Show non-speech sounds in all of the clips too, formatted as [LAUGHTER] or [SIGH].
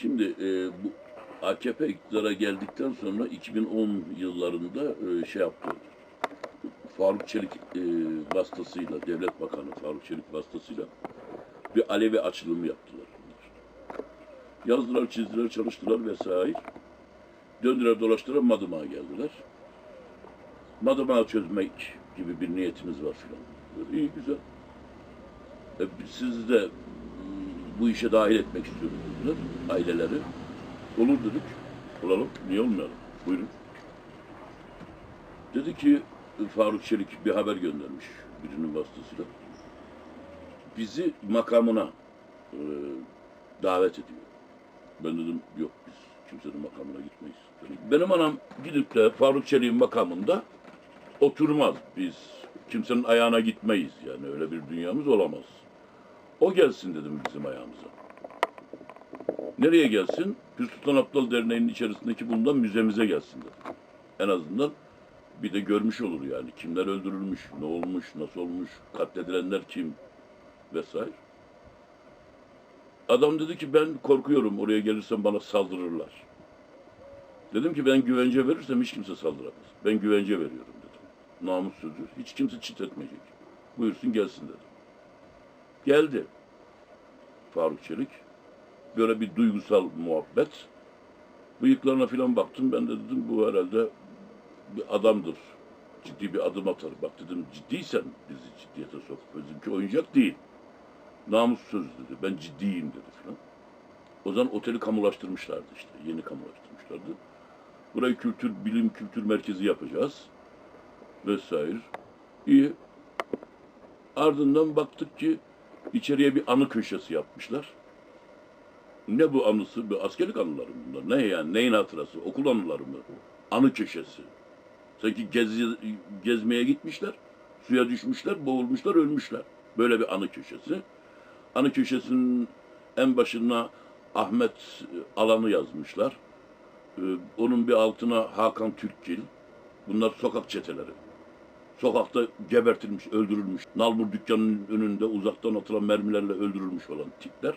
Şimdi e, bu AKP iktidara geldikten sonra 2010 yıllarında e, şey yaptı. Faruk Çelik e, vasıtasıyla, Devlet Bakanı Faruk Çelik vasıtasıyla bir Alevi açılımı yaptılar. Yazdılar, çizdiler, çalıştılar vesaire. Döndüler dolaştılar Madımak'a geldiler. Madımak'ı çözmek gibi bir niyetimiz var filan. İyi güzel. E, siz de bu işe dahil etmek istiyoruz dediler aileleri. Olur dedik. Olalım. Niye olmayalım? Buyurun. Dedi ki Faruk Çelik bir haber göndermiş birinin vasıtasıyla. Bizi makamına e, davet ediyor. Ben dedim yok biz kimsenin makamına gitmeyiz. Benim anam gidip de Faruk Çelik'in makamında oturmaz. Biz kimsenin ayağına gitmeyiz yani öyle bir dünyamız olamaz. O gelsin dedim bizim ayağımıza. Nereye gelsin? Pür Sultan Abdal Derneği'nin içerisindeki bundan müzemize gelsin dedim. En azından bir de görmüş olur yani kimler öldürülmüş, ne olmuş, nasıl olmuş, katledilenler kim vesaire. Adam dedi ki ben korkuyorum oraya gelirsem bana saldırırlar. Dedim ki ben güvence verirsem hiç kimse saldıramaz. Ben güvence veriyorum dedim. Namus sözü. Hiç kimse çit etmeyecek. Buyursun gelsin dedim. Geldi. Faruk Çelik. Böyle bir duygusal muhabbet. Bıyıklarına falan baktım. Ben de dedim bu herhalde bir adamdır. Ciddi bir adım atar. Bak dedim ciddiysen bizi ciddiyete sok. Bizimki oyuncak değil. Namus söz dedi. Ben ciddiyim dedi falan. O zaman oteli kamulaştırmışlardı işte. Yeni kamulaştırmışlardı. Burayı kültür, bilim kültür merkezi yapacağız. Vesaire. İyi. Ardından baktık ki içeriye bir anı köşesi yapmışlar. Ne bu anısı? Bu askerlik anıları mı bunlar. Ne yani? Neyin hatırası? Okul anıları mı? Anı köşesi. Sanki gezi, gezmeye gitmişler. Suya düşmüşler, boğulmuşlar, ölmüşler. Böyle bir anı köşesi. Anı köşesinin en başına Ahmet e, Alan'ı yazmışlar. Ee, Onun bir altına Hakan Türkgil. Bunlar sokak çeteleri. Sokakta gebertilmiş, öldürülmüş. Nalbur dükkanının önünde uzaktan atılan mermilerle öldürülmüş olan tipler.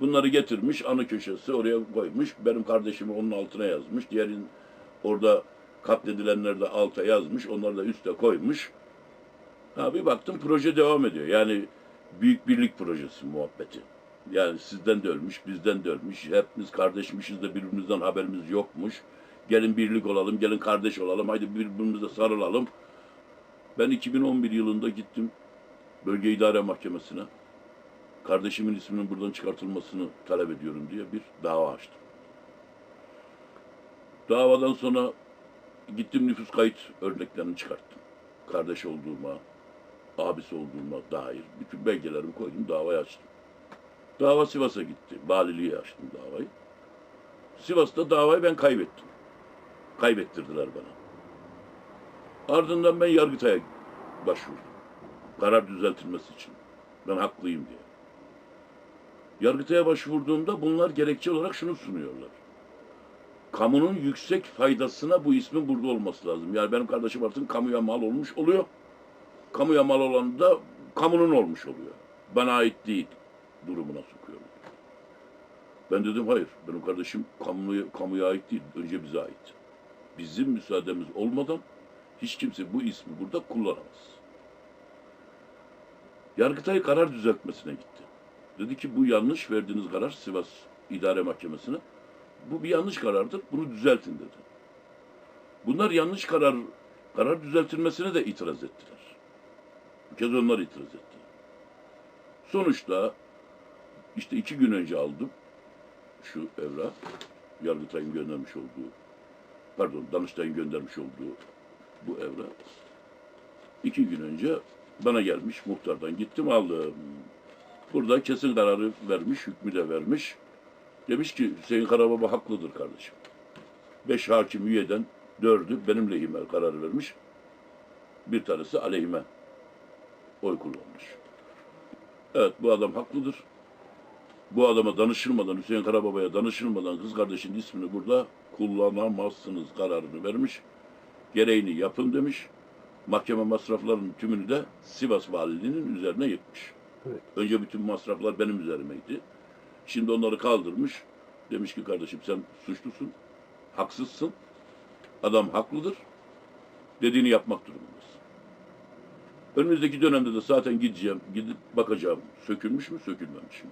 Bunları getirmiş, anı köşesi oraya koymuş. Benim kardeşimi onun altına yazmış. Diğerin orada katledilenler de alta yazmış. Onları da üste koymuş. Ha bir baktım proje devam ediyor. Yani büyük birlik projesi muhabbeti. Yani sizden de ölmüş, bizden de ölmüş. Hepimiz kardeşmişiz de birbirimizden haberimiz yokmuş. Gelin birlik olalım, gelin kardeş olalım. Haydi birbirimize sarılalım. Ben 2011 yılında gittim Bölge İdare Mahkemesi'ne. Kardeşimin isminin buradan çıkartılmasını talep ediyorum diye bir dava açtım. Davadan sonra gittim nüfus kayıt örneklerini çıkarttım. Kardeş olduğuma, abisi olduğuma dair bütün belgelerimi koydum, davayı açtım. Dava Sivas'a gitti. Valiliğe açtım davayı. Sivas'ta davayı ben kaybettim. Kaybettirdiler bana. Ardından ben Yargıtay'a başvurdum. Karar düzeltilmesi için. Ben haklıyım diye. Yargıtay'a başvurduğumda bunlar gerekçe olarak şunu sunuyorlar. Kamunun yüksek faydasına bu ismin burada olması lazım. Yani benim kardeşim artık kamuya mal olmuş oluyor. Kamuya mal olan da kamunun olmuş oluyor. Bana ait değil durumuna sokuyorum. Ben dedim hayır, benim kardeşim kamuya, kamuya ait değil, önce bize ait. Bizim müsaademiz olmadan hiç kimse bu ismi burada kullanamaz. Yargıtay karar düzeltmesine gitti. Dedi ki bu yanlış verdiğiniz karar Sivas İdare Mahkemesi'ne. Bu bir yanlış karardır, bunu düzeltin dedi. Bunlar yanlış karar, karar düzeltilmesine de itiraz ettiler. Bir kez onlar itiraz etti. Sonuçta işte iki gün önce aldım şu evrak. Yargıtay'ın göndermiş olduğu, pardon Danıştay'ın göndermiş olduğu bu evrak. İki gün önce bana gelmiş, muhtardan gittim aldım. Burada kesin kararı vermiş, hükmü de vermiş. Demiş ki Hüseyin Karababa haklıdır kardeşim. Beş hakim üyeden dördü benim lehime karar vermiş. Bir tanesi aleyhime oy kullanmış. Evet bu adam haklıdır. Bu adama danışılmadan, Hüseyin Karababa'ya danışılmadan kız kardeşinin ismini burada kullanamazsınız kararını vermiş. Gereğini yapın demiş. Mahkeme masraflarının tümünü de Sivas Valiliğinin üzerine yıkmış. Evet. Önce bütün masraflar benim üzerimeydi. Şimdi onları kaldırmış. Demiş ki kardeşim sen suçlusun, haksızsın. Adam haklıdır. Dediğini yapmak durumundasın. Önümüzdeki dönemde de zaten gideceğim, gidip bakacağım. Sökülmüş mü, sökülmemiş mi?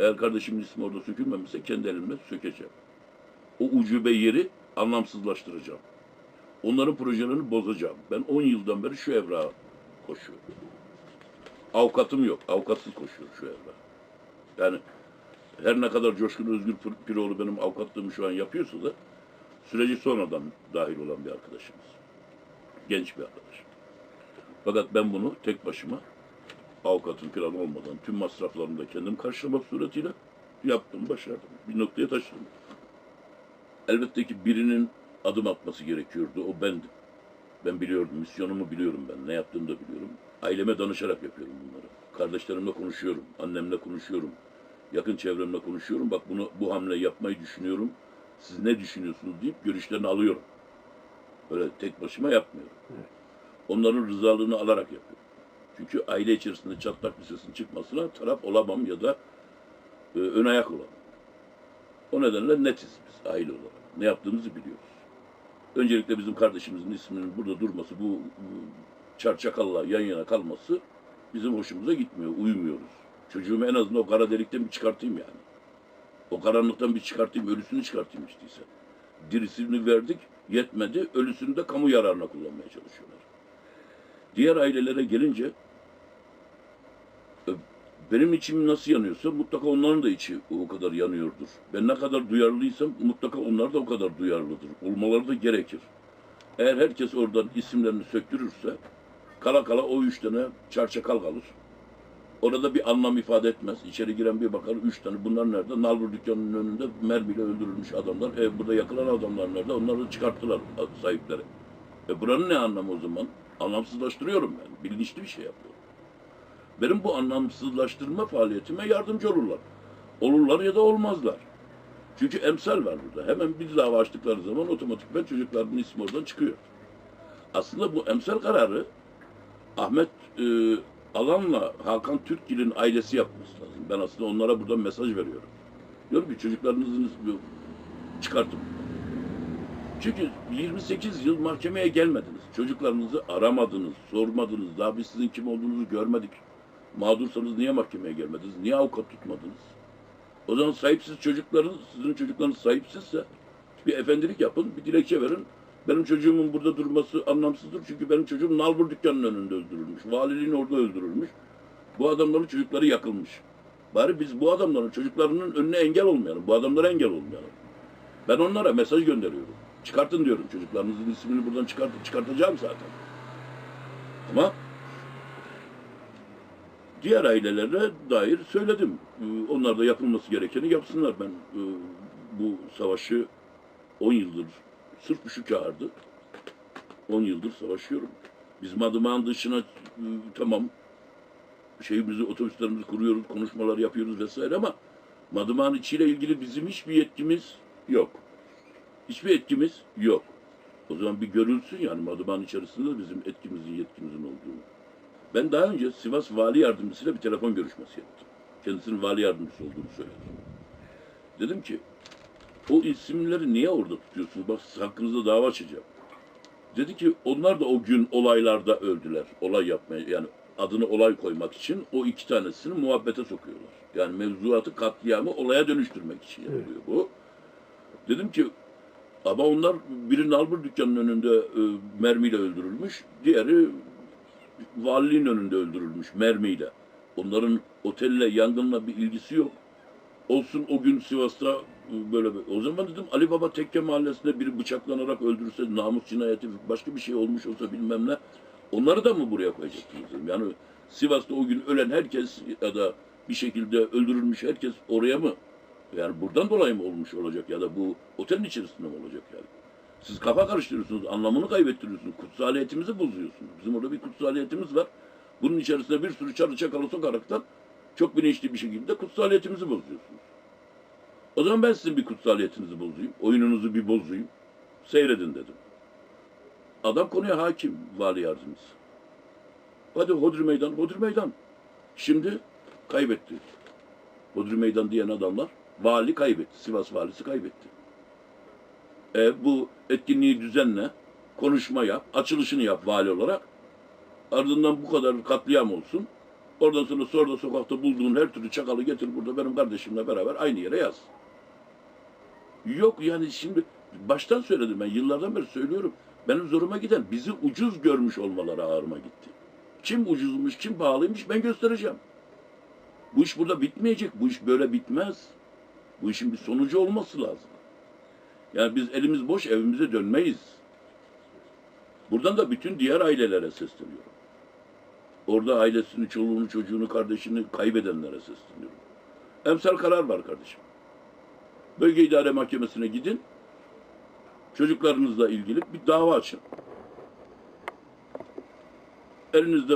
Eğer kardeşimin ismi orada sökülmemişse kendi elimle sökeceğim. O ucube yeri anlamsızlaştıracağım. Onların projelerini bozacağım. Ben 10 yıldan beri şu evrağa koşuyorum. Avukatım yok. Avukatsız koşuyor şu evrağa. Yani her ne kadar Coşkun Özgür Pir- Piroğlu benim avukatlığımı şu an yapıyorsa da süreci sonradan dahil olan bir arkadaşımız. Genç bir arkadaş. Fakat ben bunu tek başıma avukatım falan olmadan tüm masraflarını da kendim karşılamak suretiyle yaptım, başardım. Bir noktaya taşıdım. Elbette ki birinin adım atması gerekiyordu. O bendim. Ben biliyordum. Misyonumu biliyorum ben. Ne yaptığımı da biliyorum. Aileme danışarak yapıyorum bunları. Kardeşlerimle konuşuyorum. Annemle konuşuyorum. Yakın çevremle konuşuyorum. Bak bunu bu hamle yapmayı düşünüyorum. Siz ne düşünüyorsunuz deyip görüşlerini alıyorum. Böyle tek başıma yapmıyorum. Onların rızalığını alarak yapıyorum. Çünkü aile içerisinde çatlak bir sesin çıkmasına taraf olamam ya da e, ön ayak olamam. O nedenle netiz biz aile olarak. Ne yaptığımızı biliyoruz. Öncelikle bizim kardeşimizin isminin burada durması, bu, bu çarçakalla yan yana kalması bizim hoşumuza gitmiyor, uyumuyoruz. Çocuğumu en azından o kara delikten bir çıkartayım yani. O karanlıktan bir çıkartayım, ölüsünü çıkartayım işte ise. Dirisini verdik, yetmedi, ölüsünü de kamu yararına kullanmaya çalışıyorlar. Diğer ailelere gelince benim içim nasıl yanıyorsa mutlaka onların da içi o kadar yanıyordur. Ben ne kadar duyarlıysam mutlaka onlar da o kadar duyarlıdır. Olmaları da gerekir. Eğer herkes oradan isimlerini söktürürse kala kala o üç tane çarçakal kalır. Orada bir anlam ifade etmez. İçeri giren bir bakar üç tane. Bunlar nerede? Nalbur dükkanının önünde mermiyle öldürülmüş adamlar. E, burada yakılan adamlar nerede? Onları çıkarttılar sahipleri. E, buranın ne anlamı o zaman? Anlamsızlaştırıyorum ben. Bilinçli bir şey yapıyorum. Benim bu anlamsızlaştırma faaliyetime yardımcı olurlar. Olurlar ya da olmazlar. Çünkü emsal var burada. Hemen bir dava açtıkları zaman otomatikman çocukların ismi oradan çıkıyor. Aslında bu emsal kararı Ahmet e, Alan'la Hakan Türkgil'in ailesi yapması lazım. Ben aslında onlara buradan mesaj veriyorum. Diyorum ki çocuklarınızı çıkartın. Çünkü 28 yıl mahkemeye gelmediniz. Çocuklarınızı aramadınız, sormadınız. Daha biz sizin kim olduğunuzu görmedik. Mağdursanız niye mahkemeye gelmediniz? Niye avukat tutmadınız? O zaman sahipsiz çocukların, sizin çocuklarınız sahipsizse bir efendilik yapın, bir dilekçe verin. Benim çocuğumun burada durması anlamsızdır. Çünkü benim çocuğum Nalbur dükkanının önünde öldürülmüş. Valiliğin orada öldürülmüş. Bu adamların çocukları yakılmış. Bari biz bu adamların çocuklarının önüne engel olmayalım. Bu adamlara engel olmayalım. Ben onlara mesaj gönderiyorum. Çıkartın diyorum çocuklarınızın ismini buradan çıkartın. Çıkartacağım zaten. Ama diğer ailelere dair söyledim. Ee, Onlar da yapılması gerekeni yapsınlar. Ben e, bu savaşı 10 yıldır sırf şu çağırdı. 10 yıldır savaşıyorum. Biz Madımak'ın dışına e, tamam şeyimizi, otobüslerimizi kuruyoruz, konuşmalar yapıyoruz vesaire ama Madımak'ın içiyle ilgili bizim hiçbir yetkimiz yok. Hiçbir etkimiz yok. O zaman bir görülsün yani Madımak'ın içerisinde bizim etkimizin, yetkimizin olduğunu. Ben daha önce Sivas Vali Yardımcısıyla bir telefon görüşmesi yaptım. Kendisinin vali yardımcısı olduğunu söyledim. Dedim ki, o isimleri niye orada tutuyorsunuz? Bak hakkınızda dava açacağım. Dedi ki onlar da o gün olaylarda öldüler. Olay yapmaya yani adını olay koymak için o iki tanesini muhabbete sokuyorlar. Yani mevzuatı katliamı olaya dönüştürmek için yapılıyor bu. Dedim ki ama onlar biri Nalbur dükkanının önünde e, mermiyle öldürülmüş. Diğeri valiliğin önünde öldürülmüş mermiyle. Onların otelle, yangınla bir ilgisi yok. Olsun o gün Sivas'ta e, böyle bir- o zaman dedim Ali Baba Tekke Mahallesi'nde biri bıçaklanarak öldürülse namus cinayeti başka bir şey olmuş olsa bilmem ne. Onları da mı buraya koyacaksınız dedim. Yani Sivas'ta o gün ölen herkes ya da bir şekilde öldürülmüş herkes oraya mı? Yani buradan dolayı mı olmuş olacak ya da bu otelin içerisinde mi olacak yani? Siz kafa karıştırıyorsunuz, anlamını kaybettiriyorsunuz, kutsaliyetimizi bozuyorsunuz. Bizim orada bir kutsaliyetimiz var. Bunun içerisinde bir sürü çarı çakalı sokaraktan çok bilinçli bir şekilde kutsaliyetimizi bozuyorsunuz. O zaman ben sizin bir kutsaliyetinizi bozayım, oyununuzu bir bozayım. Seyredin dedim. Adam konuya hakim, vali yardımcısı. Hadi Hodri Meydan, Hodri Meydan. Şimdi kaybetti. Hodri Meydan diyen adamlar Vali kaybetti. Sivas valisi kaybetti. E, bu etkinliği düzenle, konuşma yap, açılışını yap vali olarak. Ardından bu kadar katliam olsun. Oradan sonra sonra sokakta bulduğun her türlü çakalı getir burada benim kardeşimle beraber aynı yere yaz. Yok yani şimdi baştan söyledim ben yıllardan beri söylüyorum. Benim zoruma giden bizi ucuz görmüş olmaları ağrıma gitti. Kim ucuzmuş, kim pahalıymış ben göstereceğim. Bu iş burada bitmeyecek. Bu iş böyle bitmez. Bu işin bir sonucu olması lazım. Yani biz elimiz boş evimize dönmeyiz. Buradan da bütün diğer ailelere sesleniyorum. Orada ailesini, çoluğunu, çocuğunu, kardeşini kaybedenlere sesleniyorum. Emsal karar var kardeşim. Bölge İdare Mahkemesi'ne gidin. Çocuklarınızla ilgili bir dava açın. Elinizde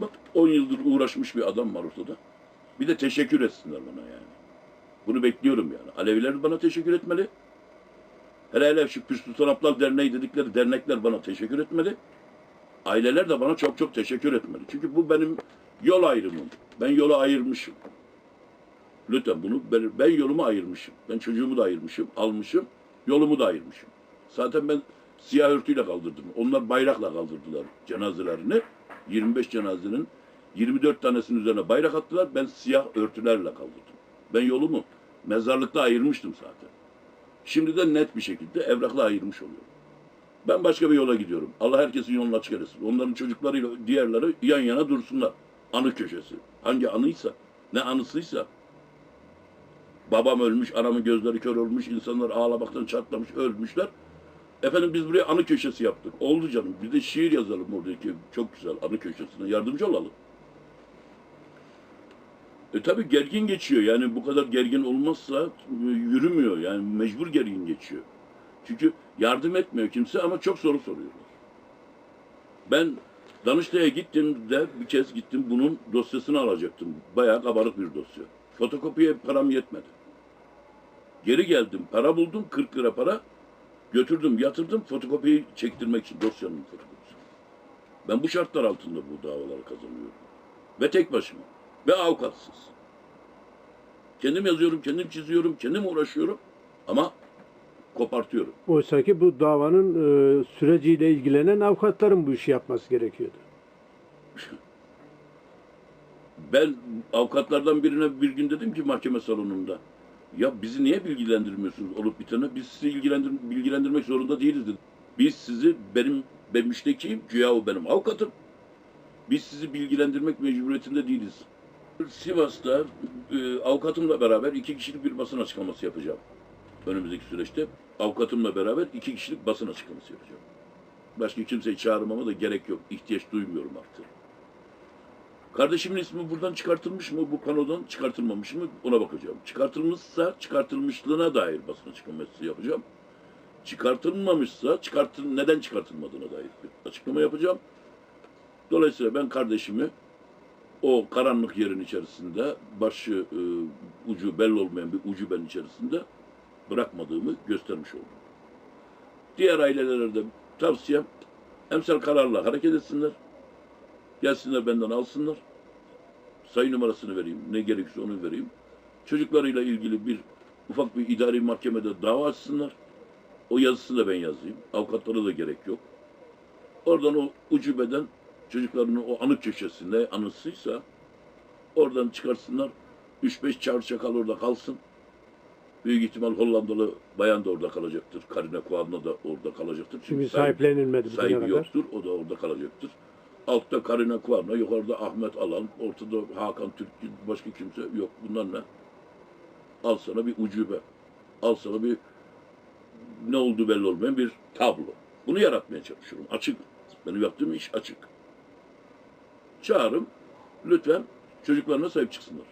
bak 10 yıldır uğraşmış bir adam var ortada. Bir de teşekkür etsinler bana yani. Bunu bekliyorum yani. Aleviler bana teşekkür etmeli. Hele hele şu Pür Sultan Abdal Derneği dedikleri dernekler bana teşekkür etmeli. Aileler de bana çok çok teşekkür etmeli. Çünkü bu benim yol ayrımım. Ben yola ayırmışım. Lütfen bunu ben, yolumu ayırmışım. Ben çocuğumu da ayırmışım, almışım. Yolumu da ayırmışım. Zaten ben siyah örtüyle kaldırdım. Onlar bayrakla kaldırdılar cenazelerini. 25 cenazenin 24 tanesinin üzerine bayrak attılar. Ben siyah örtülerle kaldırdım. Ben yolumu mezarlıkta ayırmıştım zaten. Şimdi de net bir şekilde evrakla ayırmış oluyorum. Ben başka bir yola gidiyorum. Allah herkesin yolunu açık etsin. Onların çocuklarıyla diğerleri yan yana dursunlar. Anı köşesi. Hangi anıysa, ne anısıysa. Babam ölmüş, anamın gözleri kör olmuş, insanlar ağlamaktan çatlamış, ölmüşler. Efendim biz buraya anı köşesi yaptık. Oldu canım. Bir de şiir yazalım oradaki çok güzel anı köşesine. Yardımcı olalım. E tabi gergin geçiyor. Yani bu kadar gergin olmazsa e, yürümüyor. Yani mecbur gergin geçiyor. Çünkü yardım etmiyor kimse ama çok soru soruyorlar. Ben Danıştay'a gittim de bir kez gittim bunun dosyasını alacaktım. Bayağı kabarık bir dosya. Fotokopiye param yetmedi. Geri geldim. Para buldum. 40 lira para. Götürdüm, yatırdım fotokopiyi çektirmek için dosyanın fotokopisi. Ben bu şartlar altında bu davaları kazanıyorum. Ve tek başıma. Ve avukatsız. Kendim yazıyorum, kendim çiziyorum, kendim uğraşıyorum. Ama kopartıyorum. Oysa ki bu davanın e, süreciyle ilgilenen avukatların bu işi yapması gerekiyordu. [LAUGHS] Ben avukatlardan birine bir gün dedim ki mahkeme salonunda. Ya bizi niye bilgilendirmiyorsunuz olup bitene? Biz sizi ilgilendir bilgilendirmek zorunda değiliz dedim. Biz sizi benim ben müştekiyim. Güya o benim avukatım. Biz sizi bilgilendirmek mecburiyetinde değiliz. Sivas'ta e, avukatımla beraber iki kişilik bir basın açıklaması yapacağım. Önümüzdeki süreçte avukatımla beraber iki kişilik basın açıklaması yapacağım. Başka kimseyi çağırmama da gerek yok. İhtiyaç duymuyorum artık. Kardeşimin ismi buradan çıkartılmış mı, bu panodan çıkartılmamış mı ona bakacağım. Çıkartılmışsa çıkartılmışlığına dair basın açıklaması yapacağım. Çıkartılmamışsa çıkartıl neden çıkartılmadığına dair bir açıklama yapacağım. Dolayısıyla ben kardeşimi o karanlık yerin içerisinde başı e, ucu belli olmayan bir ucu ben içerisinde bırakmadığımı göstermiş oldum. Diğer ailelere de tavsiyem emsal kararla hareket etsinler. Gelsinler benden alsınlar. Sayı numarasını vereyim. Ne gerekirse onu vereyim. Çocuklarıyla ilgili bir ufak bir idari mahkemede dava açsınlar. O yazısını da ben yazayım. Avukatlara da gerek yok. Oradan o ucubeden çocuklarının o anı köşesinde anısıysa oradan çıkarsınlar. 3-5 çağır çakal orada kalsın. Büyük ihtimal Hollandalı bayan da orada kalacaktır. Karine Kuan'la da orada kalacaktır. Çünkü sahibi- sahiplenilmedi bugüne sahibi kadar. yoktur. O da orada kalacaktır. Altta Karina Kuarna, yukarıda Ahmet Alan, ortada Hakan Türk, başka kimse yok. Bunlar ne? Al sana bir ucube. Al sana bir ne oldu belli olmayan bir tablo. Bunu yaratmaya çalışıyorum. Açık. Benim yaptığım iş açık. Çağırın. Lütfen çocuklarına sahip çıksınlar.